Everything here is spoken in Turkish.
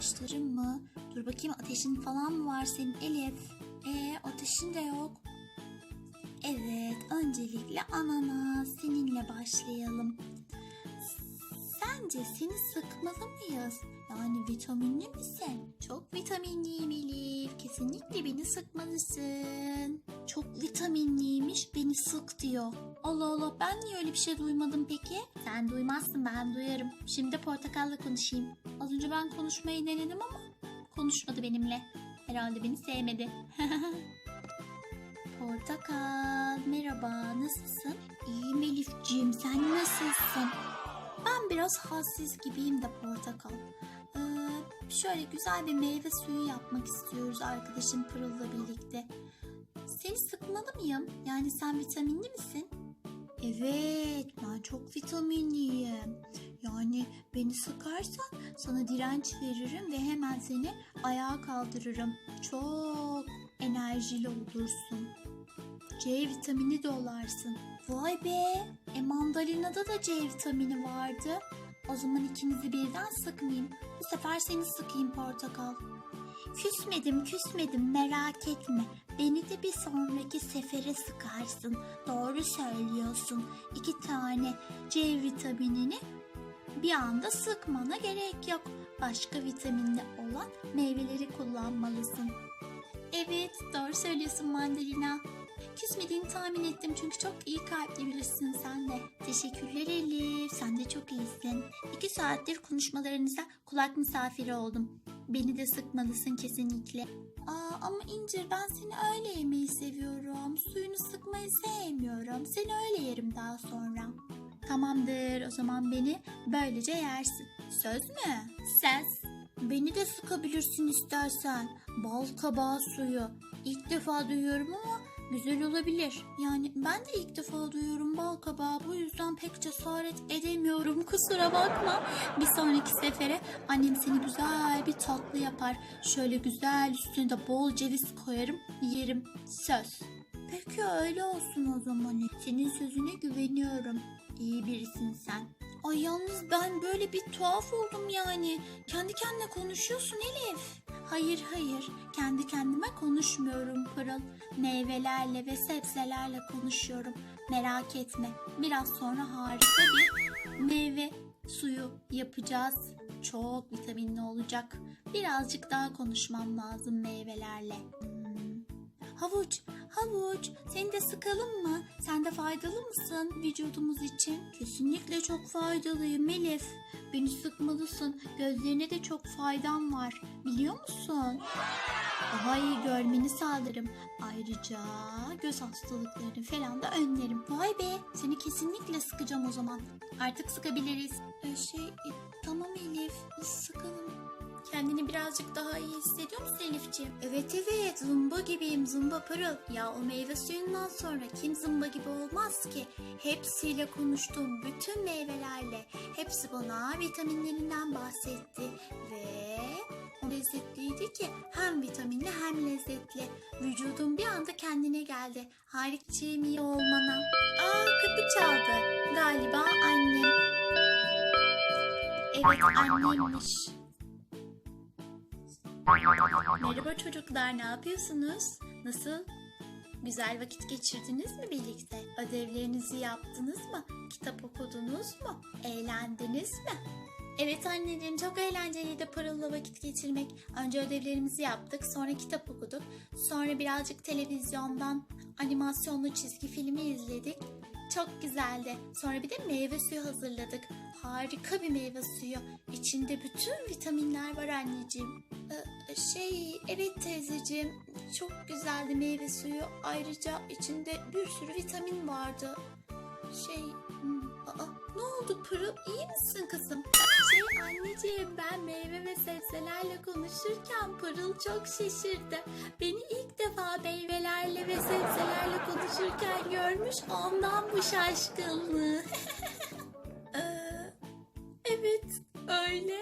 saçların mı? Dur bakayım ateşin falan mı var senin Elif? Ee ateşin de yok. Evet öncelikle ananas seninle başlayalım. Sence seni sıkmalı mıyız? Yani vitaminli misin? Çok vitaminliyim Elif. Kesinlikle beni sıkmalısın. Çok vitaminliymiş beni sık diyor. Allah Allah ben niye öyle bir şey duymadım peki? Sen duymazsın ben duyarım. Şimdi portakalla konuşayım. Az önce ben konuşmayı denedim ama konuşmadı benimle. Herhalde beni sevmedi. Portakal merhaba nasılsın? İyiyim Elifciğim sen nasılsın? Ben biraz halsiz gibiyim de portakal. Ee, şöyle güzel bir meyve suyu yapmak istiyoruz arkadaşım Pırıl'la birlikte. Seni sıkmalı mıyım? Yani sen vitaminli misin? Evet, ben çok vitaminliyim. Yani beni sıkarsan sana direnç veririm ve hemen seni ayağa kaldırırım. Çok enerjili olursun. C vitamini dolarsın. Vay be! E mandalinada da C vitamini vardı. O zaman ikinizi birden sıkmayayım. Bu sefer seni sıkayım portakal. Küsmedim küsmedim merak etme. Beni de bir sonraki sefere sıkarsın. Doğru söylüyorsun. İki tane C vitaminini bir anda sıkmana gerek yok. Başka vitaminli olan meyveleri kullanmalısın. Evet doğru söylüyorsun mandalina. Küsmediğini tahmin ettim çünkü çok iyi kalpli birisin sen de. Teşekkürler Elif. Sen de çok iyisin. İki saattir konuşmalarınıza kulak misafiri oldum. Beni de sıkmalısın kesinlikle. Aa, ama İncir ben seni öyle yemeyi seviyorum. Suyunu sıkmayı sevmiyorum. Seni öyle yerim daha sonra. Tamamdır o zaman beni böylece yersin. Söz mü? Söz. Beni de sıkabilirsin istersen. Bal kabağı suyu. İlk defa duyuyorum ama güzel olabilir. Yani ben de ilk defa duyuyorum bal kabağı. Bu yüzden pek cesaret edemiyorum. Kusura bakma. Bir sonraki sefere annem seni güzel bir tatlı yapar. Şöyle güzel üstüne de bol ceviz koyarım. Yerim. Söz. Peki öyle olsun o zaman. Senin sözüne güveniyorum. İyi birisin sen. Ay yalnız ben böyle bir tuhaf oldum yani. Kendi kendine konuşuyorsun Elif. Hayır hayır kendi kendime konuşmuyorum Pırıl. Meyvelerle ve sebzelerle konuşuyorum. Merak etme biraz sonra harika bir meyve suyu yapacağız. Çok vitaminli olacak. Birazcık daha konuşmam lazım meyvelerle. Havuç, havuç. Seni de sıkalım mı? Sen de faydalı mısın vücudumuz için? Kesinlikle çok faydalıyım Elif. Beni sıkmalısın. Gözlerine de çok faydam var. Biliyor musun? Daha iyi görmeni sağlarım. Ayrıca göz hastalıklarını falan da önlerim. Vay be seni kesinlikle sıkacağım o zaman. Artık sıkabiliriz. Ee, şey e, tamam Elif sıkalım. Kendini birazcık daha iyi hissediyor musun Elifciğim? Evet evet zımba gibiyim zımba pırıl. Ya o meyve suyundan sonra kim zımba gibi olmaz ki? Hepsiyle konuştum bütün meyvelerle. Hepsi bana vitaminlerinden bahsetti. Ve o lezzetliydi ki hem vitaminli hem lezzetli. Vücudum bir anda kendine geldi. Harikçiyim iyi olmana. Aa kapı çaldı. Galiba annem. Evet annemmiş. Merhaba çocuklar, ne yapıyorsunuz? Nasıl? Güzel vakit geçirdiniz mi birlikte? Ödevlerinizi yaptınız mı? Kitap okudunuz mu? Eğlendiniz mi? Evet anneciğim çok eğlenceliydi Pırıl'la vakit geçirmek. Önce ödevlerimizi yaptık, sonra kitap okuduk. Sonra birazcık televizyondan animasyonlu çizgi filmi izledik. Çok güzeldi. Sonra bir de meyve suyu hazırladık. Harika bir meyve suyu. İçinde bütün vitaminler var anneciğim. Ee, şey, evet teyzeciğim. Çok güzeldi meyve suyu. Ayrıca içinde bir sürü vitamin vardı. Şey, hmm, aa, ne oldu Pırıl? İyi misin kızım? Şey anneciğim ben meyve ve sebzelerle konuşurken Pırıl çok şaşırdı. Beni ilk defa meyvelerle ve sebzelerle konuşurken görmüş ondan bu şaşkınlığı. Ee, evet öyle.